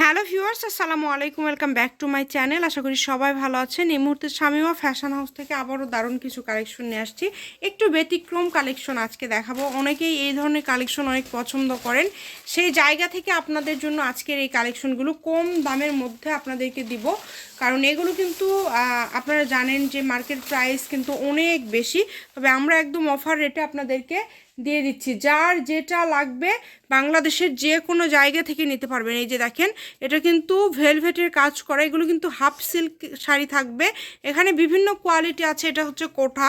Hello viewers, আসসালামু আলাইকুম, welcome back to my channel. আশা করি সবাই ভালো আছেন। এই মুহূর্তে স্বামীমা ফ্যাশন হাউস থেকে আবারও দারুণ কিছু কালেকশন নিয়ে আসছি। একটু ব্যতিক্রম কালেকশন আজকে দেখাবো। অনেকেই এই ধরনের কালেকশন অনেক পছন্দ করেন। সেই জায়গা থেকে আপনাদের জন্য আজকের এই কালেকশনগুলো কম দামের মধ্যে আপনাদেরকে দিব। কারণ এগুলো কিন্তু আপনারা জানেন যে মার্কেট প্রাইস কিন্তু অনেক বেশি। তবে আমরা একদম অফার রেটে আপনাদেরকে দিয়ে দিচ্ছি। যার যেটা লাগবে বাংলাদেশের যে কোনো জায়গা থেকে নিতে পারবেন। এই যে দেখেন, এটা কিন্তু ভেলভেটের কাজ করা, এগুলো কিন্তু হাফ সিল্ক শাড়ি থাকবে। এখানে বিভিন্ন কোয়ালিটি আছে, এটা হচ্ছে কোঠা,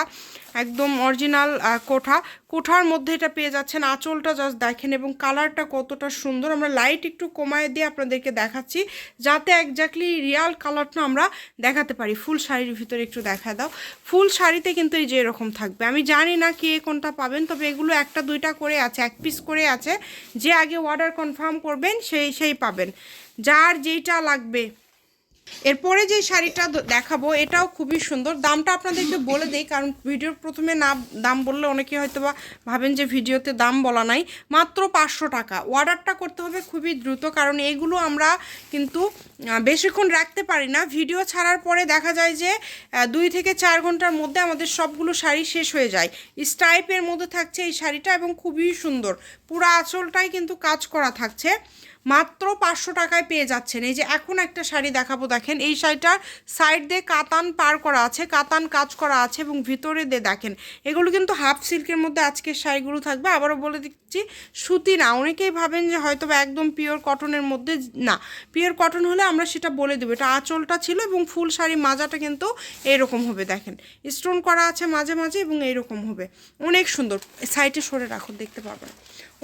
একদম অরিজিনাল কোঠা। কোঠার মধ্যে এটা পেয়ে যাচ্ছেন। আঁচলটা জাস্ট দেখেন এবং কালারটা কতটা সুন্দর। আমরা লাইট একটু কমায় দিয়ে আপনাদেরকে দেখাচ্ছি, যাতে একজাক্টলি রিয়াল কালারটা আমরা দেখাতে পারি। ফুল শাড়ির ভিতরে একটু দেখা দাও। ফুল শাড়িতে কিন্তু এই যে এরকম থাকবে। আমি জানি না কে কোনটা পাবেন, তবে এগুলো একটা, দুইটা করে আছে, এক পিস করে আছে। যে আগে অর্ডার কনফার্ম করবেন, সেই সেই পাবেন। যার যেইটা লাগবে। এরপরে যে শাড়িটা দেখাবো, এটাও খুবই সুন্দর। দামটা আপনাদেরকে বলে দেই, কারণ ভিডিওর প্রথমে না, দাম বললে অনেকে হয়তো বা ভাবেন যে ভিডিওতে দাম বলা নাই। মাত্র পাঁচশো টাকা। অর্ডারটা করতে হবে খুবই দ্রুত, কারণ এগুলো আমরা কিন্তু বেশিক্ষণ রাখতে পারি না। ভিডিও ছাড়ার পরে দেখা যায় যে দুই থেকে চার ঘণ্টার মধ্যে আমাদের সবগুলো শাড়ি শেষ হয়ে যায়। স্টাইপের মধ্যে থাকছে এই শাড়িটা এবং খুবই সুন্দর। পুরো আঁচলটাই কিন্তু কাজ করা থাকছে। মাত্র পাঁচশো টাকায় পেয়ে যাচ্ছেন। এই যে এখন একটা শাড়ি দেখাবো দেখেন, এই শাড়িটার সাইড দিয়ে কাতান পার করা আছে, কাতান কাজ করা আছে এবং ভিতরে দিয়ে দেখেন, এগুলো কিন্তু হাফ সিল্কের মধ্যে আজকের শাড়িগুলো থাকবে। আবারও বলে দিচ্ছি, সুতি না, অনেকেই ভাবেন যে হয়তো একদম পিওর কটনের মধ্যে না। পিওর কটন হলে আমরা সেটা বলে দেবো, এটা আঁচলটা ছিল এবং ফুল শাড়ি মাজাটা কিন্তু এরকম হবে, দেখেন। স্টোন করা আছে মাঝে মাঝে এবং এইরকম হবে। অনেক সুন্দর সাইডে সরে রাখো দেখতে পাবেন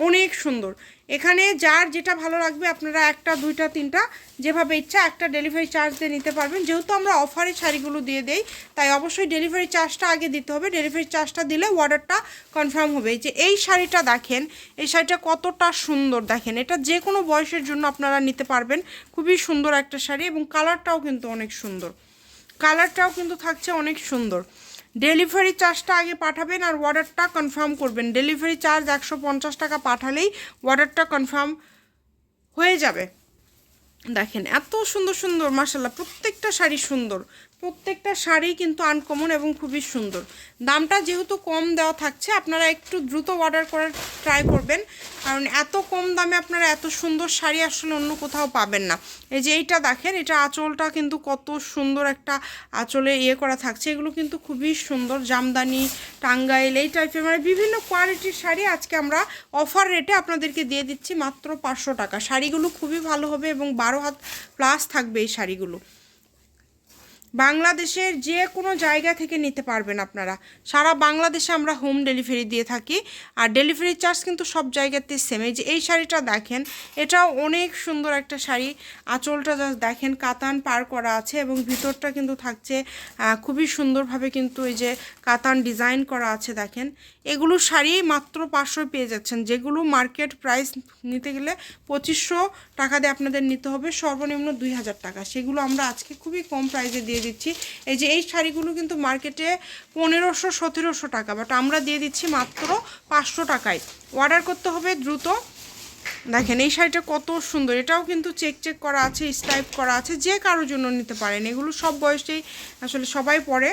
অনেক সুন্দর। এখানে যার যেটা ভালো লাগবে, আপনারা একটা, দুইটা, তিনটা, যেভাবে ইচ্ছা একটা ডেলিভারি চার্জ দিয়ে নিতে পারবেন। যেহেতু আমরা অফারে শাড়িগুলো দিয়ে দেই, তাই অবশ্যই ডেলিভারি চার্জটা আগে দিতে হবে। ডেলিভারি চার্জটা দিলে অর্ডারটা কনফার্ম হবে। যে এই শাড়িটা দেখেন, এই শাড়িটা কতটা সুন্দর দেখেন। এটা যে কোনো বয়সের জন্য আপনারা নিতে পারবেন। খুবই সুন্দর একটা শাড়ি এবং কালারটাও কিন্তু অনেক সুন্দর। কালারটাও কিন্তু থাকছে অনেক সুন্দর। ডেলিভারি চার্জটা আগে পাঠাবেন আর অর্ডারটা কনফার্ম করবেন। ডেলিভারি চার্জ একশো পঞ্চাশ টাকা পাঠালেই অর্ডারটা কনফার্ম হয়ে যাবে। দেখেন এত সুন্দর সুন্দর মাসাল্লাহ প্রত্যেকটা শাড়ি সুন্দর। প্রত্যেকটা শাড়ি কিন্তু আনকমন এবং খুবই সুন্দর। দামটা যেহেতু কম দেওয়া থাকছে, আপনারা একটু দ্রুত অর্ডার করার ট্রাই করবেন। কারণ এত কম দামে আপনারা এত সুন্দর শাড়ি আসলে অন্য কোথাও পাবেন না। এই যে এইটা দেখেন, এটা আঁচলটা কিন্তু কত সুন্দর একটা আঁচলে ইয়ে করা থাকছে। এগুলো কিন্তু খুবই সুন্দর, জামদানি, টাঙ্গাইল এই টাইপের মানে বিভিন্ন কোয়ালিটির শাড়ি আজকে আমরা অফার রেটে আপনাদেরকে দিয়ে দিচ্ছি মাত্র পাঁচশো টাকা। শাড়িগুলো খুবই ভালো হবে এবং বারো হাত প্লাস থাকবে এই শাড়িগুলো। বাংলাদেশের যে কোনো জায়গা থেকে নিতে পারবেন আপনারা। সারা বাংলাদেশে আমরা হোম ডেলিভারি দিয়ে থাকি। আর ডেলিভারি চার্জ কিন্তু সব জায়গাতে সেম এই যে এই শাড়িটা দেখেন, এটাও অনেক সুন্দর একটা শাড়ি। আঁচলটা জাস্ট দেখেন, কাতান পার করা আছে এবং ভিতরটা কিন্তু থাকছে খুবই সুন্দরভাবে কিন্তু এই যে কাতান ডিজাইন করা আছে দেখেন। এগুলো শাড়ি মাত্র পাঁচশো পেয়ে যাচ্ছেন। যেগুলো মার্কেট প্রাইস নিতে গেলে পঁচিশশো টাকা দিয়ে আপনাদের নিতে হবে। সর্বনিম্ন দুই হাজার টাকা। সেগুলো আমরা আজকে খুবই কম প্রাইসে দিয়ে দিচ্ছি। এই যে এই শাড়িগুলো কিন্তু মার্কেটে পনেরোশো, সতেরোশো টাকা বাট আমরা দিয়ে দিচ্ছি মাত্র পাঁচশো টাকায়। অর্ডার করতে হবে দ্রুত। দেখেন এই শাড়িটা কত সুন্দর। এটাও কিন্তু চেক চেক করা আছে স্টাইপ করা আছে, যে কারোর জন্য নিতে পারেন। এগুলো সব বয়সেই আসলে সবাই পরে।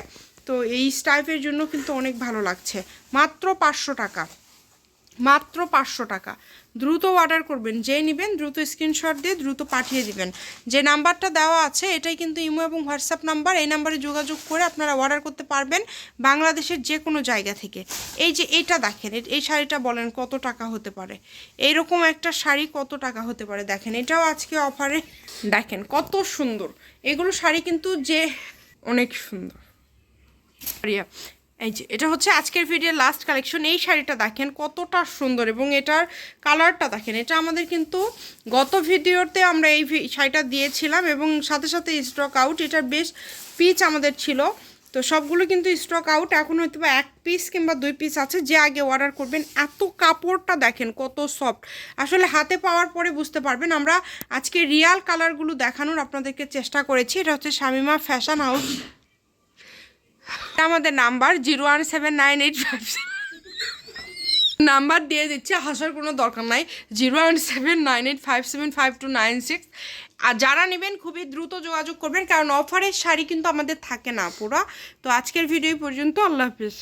তো এই স্টাইপের জন্য কিন্তু অনেক ভালো লাগছে। মাত্র পাঁচশো টাকা। মাত্র পাঁচশো টাকা। দ্রুত অর্ডার করবেন যে নেবেন দ্রুত স্ক্রিনশট দিয়ে দ্রুত পাঠিয়ে দিবেন। যে নাম্বারটা দেওয়া আছে, এটাই কিন্তু ইমো এবং হোয়াটসঅ্যাপ নাম্বার। এই নাম্বারে যোগাযোগ করে আপনারা অর্ডার করতে পারবেন বাংলাদেশের যে কোনো জায়গা থেকে। এই যে এটা দেখেন এই শাড়িটা বলেন কত টাকা হতে পারে? এইরকম একটা শাড়ি কত টাকা হতে পারে দেখেন। এটাও আজকে অফারে দেখেন কত সুন্দর। এগুলো শাড়ি কিন্তু যে অনেক সুন্দর। এই যে, এটা হচ্ছে আজকের ভিডিওর লাস্ট কালেকশন এই শাড়িটা দেখেন, কতটা সুন্দর এবং এটার কালারটা দেখেন। এটা আমাদের কিন্তু গত ভিডিওতে আমরা এই শাড়িটা দিয়েছিলাম এবং সাথে সাথে স্টক আউট এটার বেশ পিচ আমাদের ছিল। তো সবগুলো কিন্তু স্টক আউট এখন হয়তো বা এক পিস কিংবা দুই পিস আছে। যে আগে অর্ডার করবেন, এত কাপড়টা দেখেন, কত সফট আসলে হাতে পাওয়ার পরে বুঝতে পারবেন। আমরা আজকে রিয়াল কালারগুলো দেখানোর আপনাদেরকে চেষ্টা করেছি। এটা হচ্ছে শামিমা ফ্যাশন হাউস আমাদের number, zero one seven nine eight five number দিয়ে দিচ্ছি হাসার কোনো দরকার নাই, zero one seven nine eight five seven five two nine six. আর যারা নেবেন, খুবই দ্রুত যোগাযোগ করবেন, কারণ অফারের শাড়ি কিন্তু আমাদের থাকে না পুরো। তো আজকের ভিডিও পর্যন্ত, আল্লাহ হাফিজ।